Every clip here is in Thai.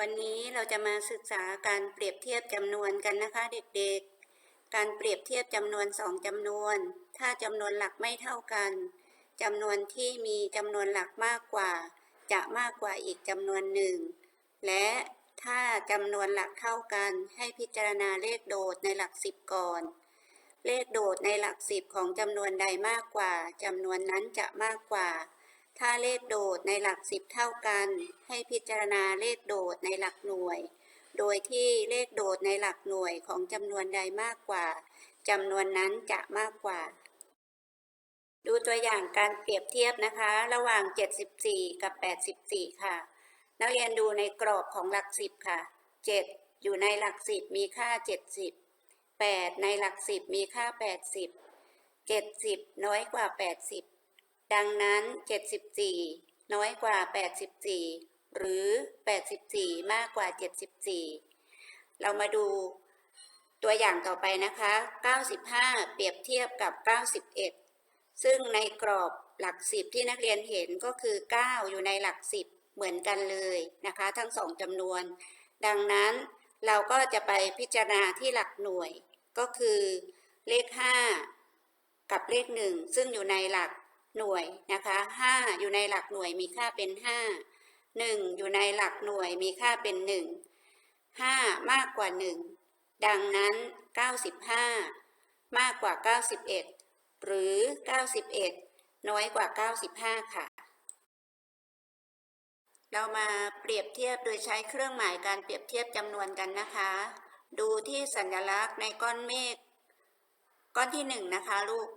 วันนี้เราจะมาศึกษาการเปรียบเทียบจำนวนกันนะคะ เด็กๆ การเปรียบเทียบจำนวนสองจำนวน ถ้าจำนวนหลักไม่เท่ากันจำนวนที่มีจำนวนหลักมากกว่า จะมากกว่าอีกจำนวนหนึ่ง และถ้าจำนวนหลักเท่ากัน ให้พิจารณาเลขโดดในหลักสิบก่อน เลขโดดในหลักสิบของจำนวนใดมากกว่าจำนวนนั้นจะมากกว่า ถ้าเลขโดดในหลักสิบเท่ากัน ให้พิจารณาเลขโดดในหลักหน่วย โดยที่เลขโดดในหลักหน่วยของจำนวนใดมากกว่าจำนวนนั้นจะมากกว่า ดูตัวอย่างการเปรียบเทียบนะคะ ระหว่าง 74 กับ 84 ค่ะ นักเรียนดูในกรอบของหลักสิบค่ะ 7 อยู่ในหลักสิบมีค่า 70 8 ในหลักสิบมีค่า 80 70 น้อยกว่า 80 ดังนั้น 74 น้อยกว่า 84 หรือ 84 มากกว่า 74 เรามาดูตัวอย่างต่อไปนะคะ 95 เปรียบเทียบกับ 91 ซึ่งในกรอบหลักสิบที่นักเรียนเห็นก็คือ 9 อยู่ในหลักสิบเหมือนกันเลยนะคะ ทั้งสองจำนวน ดังนั้นเราก็จะไปพิจารณาที่หลักหน่วยก็คือเลข 5 กับเลข 1 ซึ่งอยู่ในหลัก หน่วยนะคะ5อยู่ในหลักหน่วยมีค่าเป็น 5 1 อยู่ในหลักหน่วยมีค่าเป็น 1 5 มากกว่า 1 ดังนั้น 95 มากกว่า 91 หรือ 91 น้อยกว่า 95 ค่ะ เรามาเปรียบเทียบโดยใช้เครื่องหมายการเปรียบเทียบจำนวนกันนะคะ ดูที่สัญลักษณ์ในก้อนเมฆก้อนที่หนึ่งนะคะลูก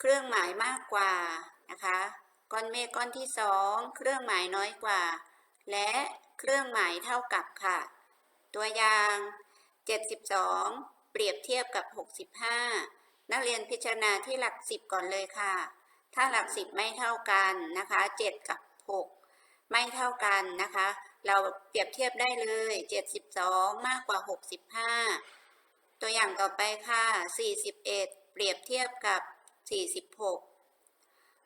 เครื่องหมายมากกว่า นะคะ ก้อนเมฆก้อนที่สองเครื่องหมายน้อยกว่า และเครื่องหมายเท่ากับค่ะ ตัวอย่าง 72 เปรียบเทียบกับ 65 นักเรียนพิจารณาที่หลัก 10 ก่อนเลยค่ะ ถ้าหลัก 10 ไม่เท่ากันนะคะ 7 กับ 6 ไม่เท่ากันนะคะ เราเปรียบเทียบได้เลย 72 มากกว่า 65 ตัวอย่างต่อไปค่ะ 41 เปรียบเทียบกับ 46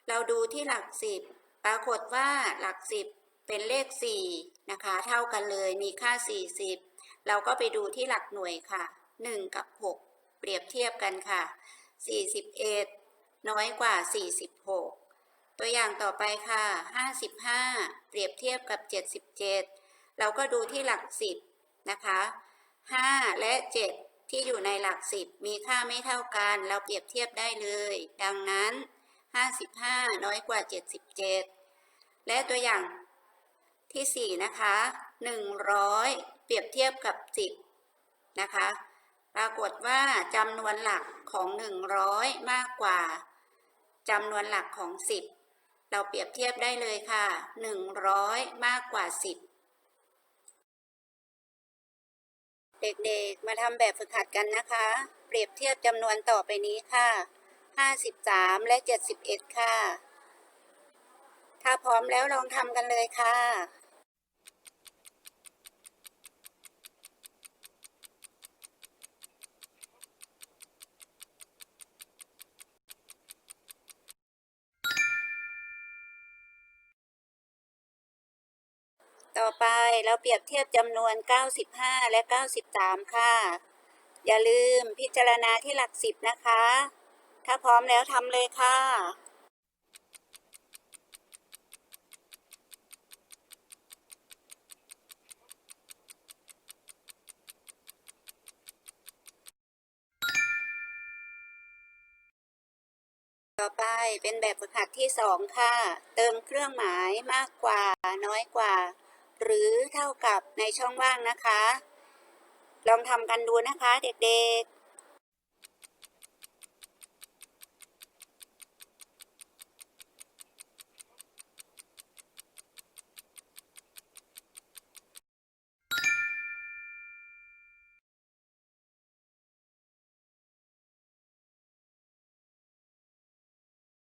เราดูที่หลัก10ปรากฏว่าหลัก10เป็นเลข4นะคะ เท่ากันเลยมีค่า 40 เราก็ไปดูที่หลักหน่วยค่ะ 1 กับ 6 เปรียบเทียบกันค่ะ 41 น้อยกว่า 46 ตัวอย่างต่อไปค่ะ 55 เปรียบเทียบกับ 77 เราก็ดูที่หลัก 10 นะคะ 5 และ 7 ที่อยู่ในหลัก 10 มีค่าไม่เท่ากัน เราเปรียบเทียบได้เลย ดังนั้น 55 น้อยกว่า 77 และตัวอย่างที่ 4 นะคะ 100 เปรียบเทียบกับ 10 นะคะ ปรากฏว่าจำนวนหลักของ 100 มากกว่าจำนวนหลักของ 10 เราเปรียบเทียบได้เลยค่ะ 100 มากกว่า 10 เด็กๆ มาทำแบบฝึกหัดกันนะคะ เปรียบเทียบจำนวนต่อไปนี้ค่ะ 53และ71ค่ะ ถ้าพร้อมแล้วลองทำกันเลยค่ะต่อไปเราเปรียบเทียบจำนวน 95 และ 93 ค่ะ อย่าลืมพิจารณาที่หลักสิบนะคะ ถ้าพร้อมแล้วทำเลยค่ะ ต่อไปเป็นแบบฝึกหัดที่สองค่ะ เติมเครื่องหมายมากกว่า น้อยกว่า หรือเท่ากับในช่องว่างนะคะ ลองทำกันดูนะคะเด็กๆ